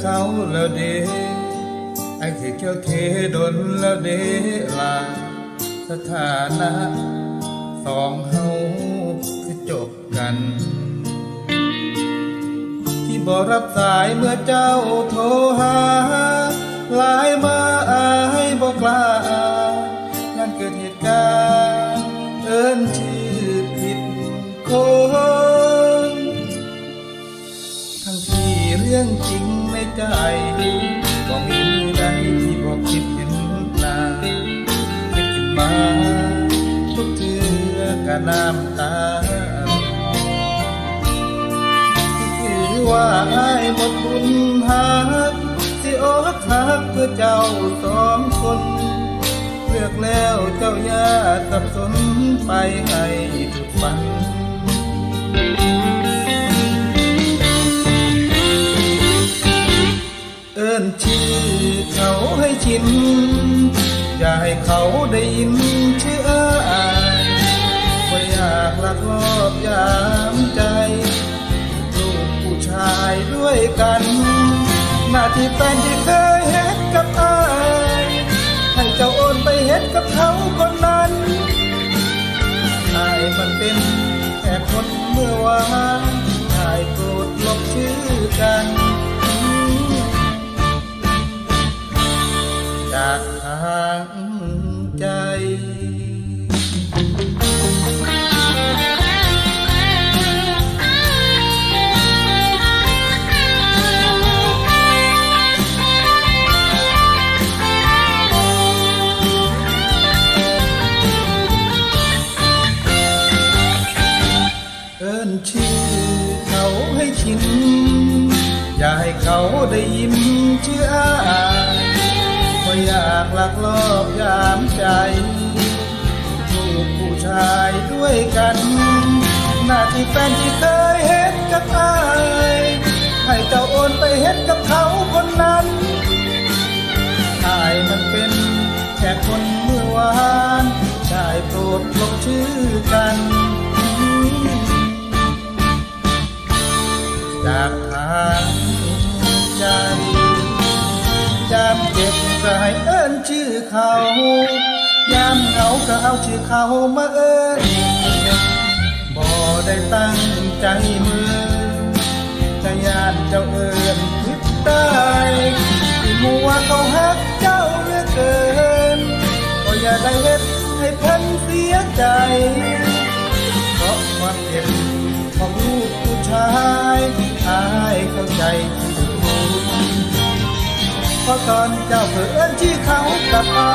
เขาแล้วเดไอ้ที่เจ้าเทดนแล้วเดลาสถานะสองเฮาคือจบกัน ที่บอรับสายเมื่อเจ้าโทรหาไลายมาอายบอกลานั่นเกิดเหตุการณ์เอิ้นชื่อผิดคนทั้งที่เรื่องจริง ใจ ก็มีใดที่บอกคิดเห็นหน้าคิดขึ้นมาทุกเทือกับน้ำตาคือว่าอายหมดบุญหักสิออกหักเพื่อเจ้าสองคนเลือกแล้วเจ้าอย่าสับสนไปให้ทุกฝัน อย่าให้เขาได้ยินชื่ออายก็อยากลักลอบยามใจ ลูกผู้ชายด้วยกัน หน้าที่แฟนที่เคยเฮ็ดกับอายให้เจ้าโอนไปเฮ็ดกับเขาคนนั้นอายมันเป็นแค่คนเมื่อวานอายโปรดลบชื่อกัน เขาได้ยินชื่ออาก็อยากหลักลอบยามใจลูกผู้ชายด้วยกัน หน้าที่แฟนที่เคยเฮ็ดกับอายให้เจ้าโอนไปเฮ็ดกับเขาคนนั้นอายมันเป็นแค่คนเมื่อวานได้โปรดลงชื่อกันจากทาง ชื่อเขายามเหงาก็เอาชื่อเขามาเอิ้นบ่ได้ตั้งใจมือจะยานเจ้าเอิ้นคิดได้ที่มัวเขาหักเจ้าเหลือเกิน ก็อย่าได้เฮ็ดให้เพิ่นเสียใจ เพราะความเจ็บของลูกผู้ชายอายเข้าใจ เพราะตอนเจ้าเผื่อนที่เขากลับมา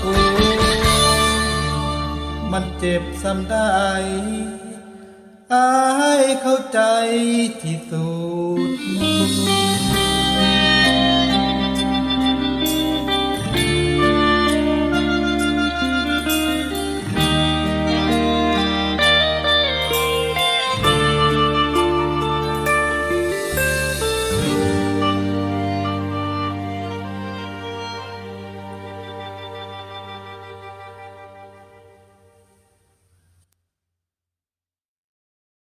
โอ้มันเจ็บซ้ำได้อายเข้าใจที่สุ